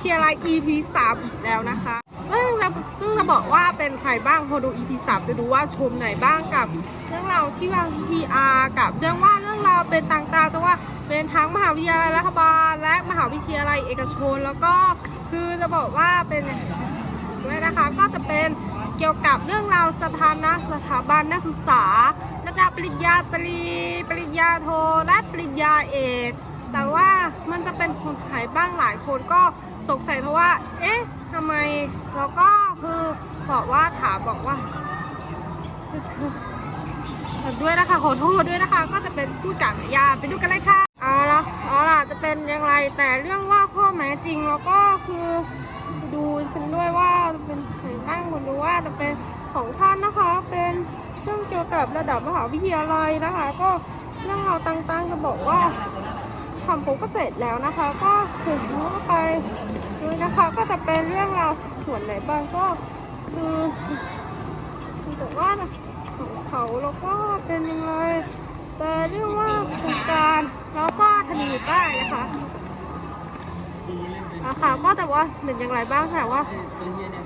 ทยาลัย EP 3 อีกแล้วนะคะ ซึ่งจะซึ่งจะบอกว่าเป็นใครบ้างพอดู EP 3 จะดูว่าชมไหนบ้างกับเรื่องราวที่ว่า PR กับเรื่องว่าเรื่องราวเป็นต่างๆจะว่าเป็นทั้งมหาวิทยาลัยรัฐบาล และมหาวิทยาลัยเอกชน แล้วก็คือจะบอกว่าเป็นด้วยนะคะก็จะเป็นเกี่ยวกับเรื่องราวสถานะสถาบันนักศึกษาระดับปริญญาตรี ปริญญาโท และปริญญาเอก แต่ว่ามันจะเป็นคนไทยบ้างหลายคนก็ สงสัยเพราะว่า เอ๊ะทำไมแล้วก็คือบอกว่าถามบอกว่าด้วยนะคะขอโทษด้วยนะคะ ก็จะเป็นผู้จัดยาไปดูกันเลยค่ะเอาละเอาล่ะจะเป็นอย่างไรแต่เรื่องว่าข้อแม้จริงแล้วก็คือดูฉันด้วยว่าจะเป็นใครบ้างคนดูว่าจะเป็นของท่านนะคะ เป็นเรื่องเกี่ยวกับระดับมหาวิทยาลัยนะคะ ก็เรื่องราวต่างๆจะบอกว่า ทำผมก็เสร็จแล้วนะคะ ก็ถึงเข้าไปดูนะคะก็จะเป็นเรื่องราวส่วนไหนบ้างก็คือแต่ว่าของเขาแล้วก็เป็นยังไงแต่เรื่องว่าโครงการแล้วก็ทนีได้นะคะราคาก็แต่ว่าเป็นอย่างไรบ้างค่ว่า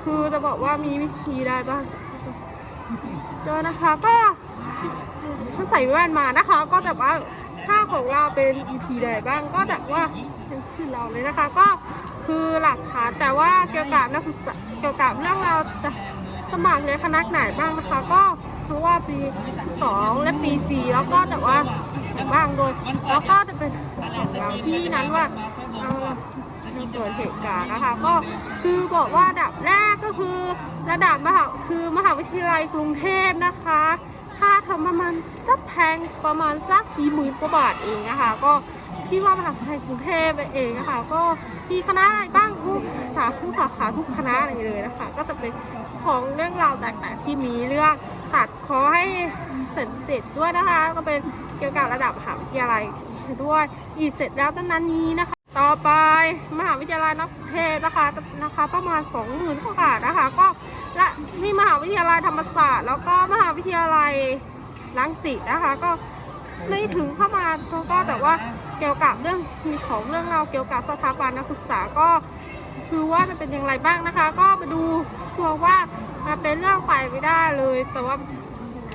คือจะบอกว่ามีวิธีได้บ้างเจอนะคะก็ท่านใส่แว่นมานะคะ ก็แต่ว่า ถ้าของเราเป็น EP ใดบ้างก็แต่ว่าเป็นคือเราเลยนะคะ ก็คือหลักฐานแต่ว่าเกี่ยวกับนักศึกษาเกี่ยวกับเรื่องเราสมัครในคณะไหนบ้างนะคะ ก็เพราะว่าปีสองและปีสี่แล้วก็แต่ว่าบ้างโดยแล้วก็จะเป็นของเราที่นั้นว่าเอาเกิดเหตุการณ์นะคะ ก็คือบอกว่าระดับแรกก็คือระดับมหาคือมหาวิทยาลัยกรุงเทพนะคะ ค่าทอมประมาณก็แพงประมาณสักสี่หมื่นกว่าบาทเองนะคะ ก็ที่ว่ามหาวิทยาลัยกรุงเทพเองนะคะ ก็มีคณะอะไรบ้างทุกสาทุกสาขาทุกคณะอะไรเลยนะคะ ก็จะเป็นของเรื่องราวต่างๆที่มีเรื่องตัดขอให้เสร็จเสร็จด้วยนะคะ ก็เป็นเกี่ยวกับระดับมหาวิทยาลัยด้วยอีกเสร็จแล้วตั้งนั้นนี้นะคะ ต่อไปมหาวิทยาลัยนักเทศนะคะนะคะ ประมาณสองหมื่นกว่าบาทนะคะ ก็ และมีมหาวิทยาลัยธรรมศาสตร์ แล้วก็มหาวิทยาลัยรังสิตนะคะ ก็ไม่ถึงเข้ามาก็แต่ว่าเกี่ยวกับเรื่องของเรื่องเราวเกี่ยวกับสถาบันนักศึกษาก็คือว่ามันเป็นอย่างไรบ้างนะคะ ก็มาดูชัวร์ว่ามันเป็นเรื่องไปไม่ได้เลย แต่ว่า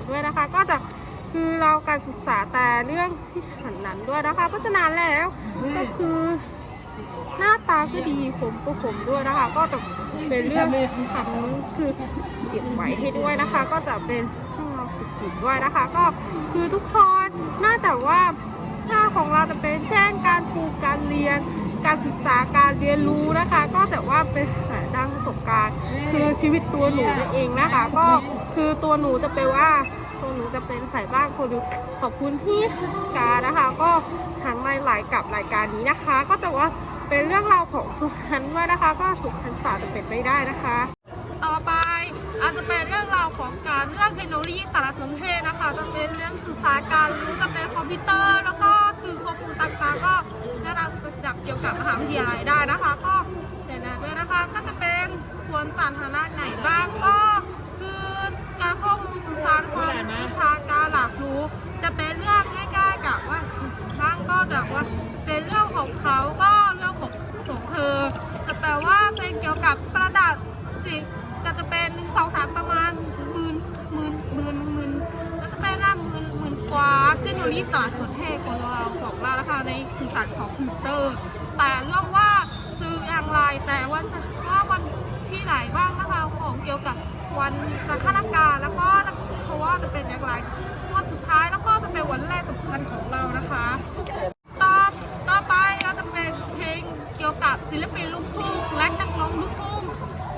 ด้วยนะคะ ก็จะคือเราการศึกษาแต่เรื่องที่ฉันนั้นด้วยนะคะเพราะฉะนั้นแล้วก็คือ หน้าตาก็ดีผมก็ผมด้วยนะคะ ก็จะเป็นเรื่องทำคือเก็บไว้ให้ด้วยนะคะ ก็จะเป็นเรื่องราวสุดๆด้วยนะคะ ก็คือทุกคนน่าแต่ว่าหน้าของเราจะเป็นเช่นการปลูกการเรียน การศึกษาการเรียนรู้นะคะ ก็แต่ว่าเป็นสาด้านประสบการณ์ คือชีวิตตัวหนูนั่นเองนะคะ ก็คือตัวหนูจะเป็นว่า จะเป็นสายบ้านคนดูขอบคุณที่การนะคะ ก็ทางไม่หลายกับรายการนี้นะคะ ก็แต่ว่าเป็นเรื่องราวของสุขันธ์ด้วยนะคะ ก็สุขันธ์ศาสตร์จะเป็นไม่ได้นะคะ ต่อไปอาจจะเป็นเรื่องราวของการเรื่องเทคโนโลยีสารสนเทศนะคะ จะเป็นเรื่องศึกษาการรู้จะเป็นคอมพิวเตอร์ แล้วก็สื่อข้อมูลต่างๆก็ได้รับจากเกี่ยวกับมหาวิทยาลัยได้นะคะ ก็ กับประดับสิจะจะเป็นหนึ่งสองสามประมาณหมื่นหมื่นหมื่นหมื่นก็จะเป็นหน้าหมื่นหมื่นกว่าเทคโนโลยีสารสนเทศของเราของเรานะคะในสื่อสารของคอมพิวเตอร์ แต่เรื่องว่าซื้ออย่างไรแต่ว่าจะว่าวันที่ไหนบ้างนะคะของเกี่ยวกับวันสังฆาการแล้วก็เพราะว่าจะเป็นอย่างไรวันสุดท้ายแล้วก็จะเป็นวันแรกสำคัญของเรานะคะต่อต่อไปเราจะเป็นเพลงเกี่ยวกับศิลปินลูกทุ่งและนักร้องลูกทุ่ง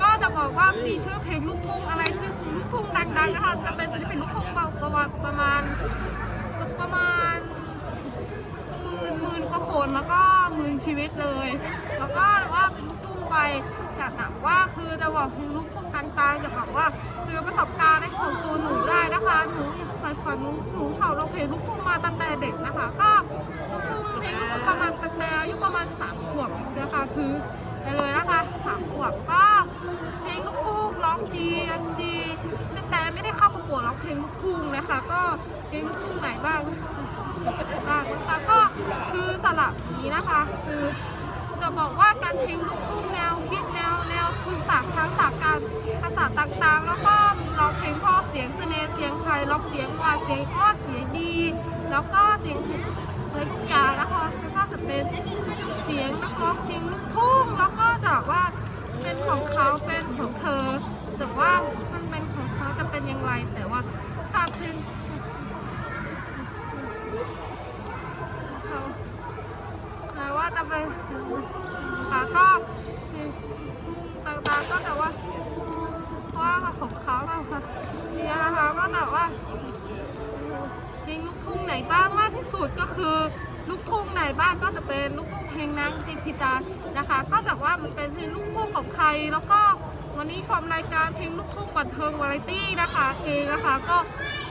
ก็จะบอกว่า มีชื่อเพลงลูกทุ่งอะไรชื่อลูกทุ่งดังๆนะคะจะเป็นศิลปินลูกทุ่งประมาณประมาณประมาณหมื่นหมื่นกว่าคนแล้วก็หมื่นชีวิตเลย แล้วก็ว่าเป็นลูกทุ่งไปจากหนังว่าคือจะบอกเพลงลูกทุ่งต่างๆจะบอกว่าคือประสบการณ์ในของตัวหนูได้นะคะหนูฝันฝันหนูหนูชอบร้องเพลงลูกทุ่งมาตั้งแต่เด็กนะคะ ก็ลูกทุ่งเพลงลูกทุ่งประมาณตั้งแต่อายุประมาณสามขวบนะคะคือไปเลยนะคะสามขวบก็ องดีอันดีแต่ไม่ได้เข้าประกวดร้องเพลงลูกทุ่งนะคะ ก็เพลงลูกทุ่งไหนบ้างบ้างนะคะก็คือสลับนี้นะคะ คือจะบอกว่าการเพลงลูกทุ่งแนวคลิปแนวแนวคือภาษาทางศากาภาษาต่างๆ แล้วก็ร้องเพลงพ่อเสียงเสน่ห์เสียงไทยร้องเสียงหวานเสียงอ้อเสียงดี แล้วก็เสียงอะไรทุกอย่างนะคะก็จะเป็นเสียงนักร้องเสียงลูกทุ่งแล้วก็จากว่าเป็นของเขาเป็นของเธอ แต่ว่ามันเป็นของเขาจะเป็นอย่างไร แต่ว่าทราบซึ้งเขาแต่ว่าจะเป็นค่ะก็ต่างๆก็แต่ว่าว่าของเขาอะค่ะเนี่ยนะคะก็แต่ว่าเพลงลูกทุ่งไหนบ้างมากที่สุดก็คือลูกทุ่งไหนบ้างก็จะเป็นลูกทุ่งเพลงนางจิตพิจารนะคะ ก็จากว่ามันเป็นเพลงลูกทุ่งของใครแล้วก็ วันนี้ชมรายการเพลงลูกทุ่งบันเทิงวาไรตี้นะคะเองนะคะก็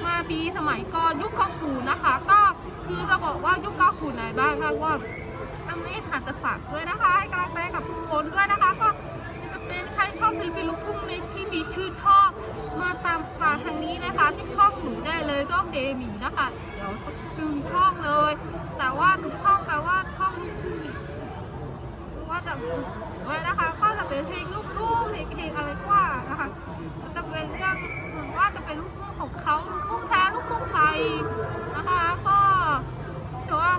มาปีสมัยก่อนยุค90นะคะ ก็คือจะบอกว่ายุค90ไหนบ้างนะว่าอันนี้อาจจะฝากด้วยนะคะ ให้กำลังใจกับทุกคนด้วยนะคะ ก็จะเป็นใครชอบศิลปินลูกทุ่งในที่มีชื่อชอบมาตามฝาทางนี้นะคะ ที่ช่องหนูได้เลยช่องเดมี่นะคะ เดี๋ยวสักหนึ่งช่องเลย แต่ว่าหนึ่งช่องแปลว่าช่องลูกทุ่งว่าจะไว้นะคะ ก็จะเป็นเพลง จะเป็นเรื่องเหมือว่าจะเป็นลูกทุ่งของเขาลูกทุ่งแท้ลูกทุ่งไทยนะคะก็ถือว่า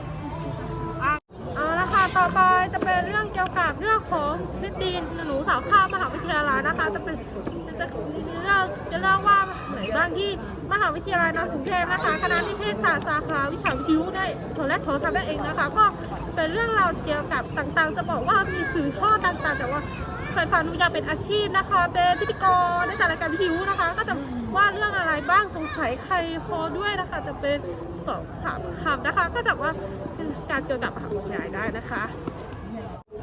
อะเอาละค่ะต่อไปจะเป็นเรื่องเกี่ยวกับเรื่องของเพชรดีนหนูสาวข้ามมหาวิทยาลัยนะคะ จะเป็นจะเล่าจะเล่าว่าไหนบ้างที่มหาวิทยาลัยนอกรุงเทพนะคะคณะนิเทศศาสตร์สาขาวิชาวิทยุได้โทรและโทรทัศน์ได้เองนะคะ ก็เป็นเรื่องราวเกี่ยวกับต่างๆ จะบอกว่ามีสื่อทอดต่างๆแต่ว่า ใฝ่ฝันอยากเป็นอาชีพนะคะ เป็นพิธีกรในรายการวิทยุนะคะ ก็จะว่าเรื่องอะไรบ้างสงสัยใครพอด้วยนะคะ จะเป็นสอบถามคำนะคะ ก็จะว่าเป็นการเกี่ยวกับมหาวิทยายได้นะคะ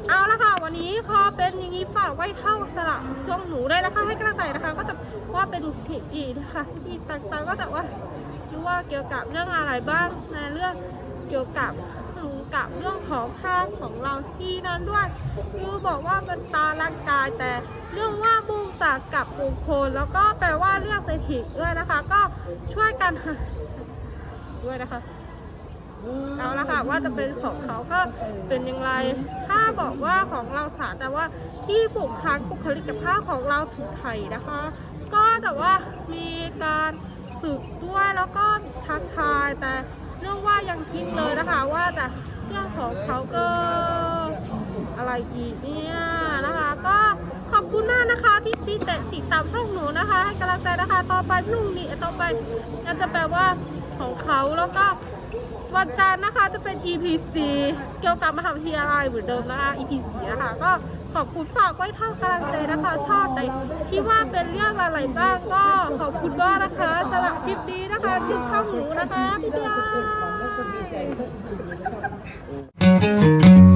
เอาละค่ะวันนี้ขอเป็นอย่างนี้ฝากไว้เท่าสลับช่วงหนูได้นะคะ ให้กำลังใจนะคะ ก็จะว่าเป็นเพจอีนะคะที่ต่างๆก็จะว่ารู้ว่าเกี่ยวกับเรื่องอะไรบ้างในเรื่อง เกี่ยวกับกับเรื่องของภาพของเราที่นั้นด้วยคือบอกว่าเป็นตาร่างกายแต่เรื่องว่าบุงสากกับมงคลแล้วก็แปลว่าเรื่องเศรษฐกิด้วยนะคะ ก็ช่วยกันด้วยนะคะเอาละค่ะว่าจะเป็นของเขาก็เป็นอย่างไร ถ้าบอกว่าของเราสาแต่ว่าที่บุคลิกบุคลิกภาพของเราถูกไทยนะคะ ก็แต่ว่ามีการฝึกด้วยแล้วก็ทักทายแต่ เรื่องว่ายังคิดเลยนะคะว่าจะเรื่องของเขาก็อะไรอีกเนี่ยนะคะ ก็ขอบคุณมากนะคะที่ที่แต่ติดตามช่องหนูนะคะ ให้กำลังใจนะคะ ต่อไปพุ่งนี้ต่อไปนั่นจะแปลว่าของเขาแล้วก็วันจันทร์นะคะจะเป็น EPC เกี่ยวกับมหาวิทยาลัยเหมือนเดิมนะคะ EPC นะคะก็ ขอบคุณฝากไว้เท่ากำลังใจนะคะชอบในที่ว่าเป็นเรื่องอะไรบ้างก็ขอบคุณมากนะคะสำหรับคลิปนี้นะคะที่ช่องหนูนะคะบ๊ายบาย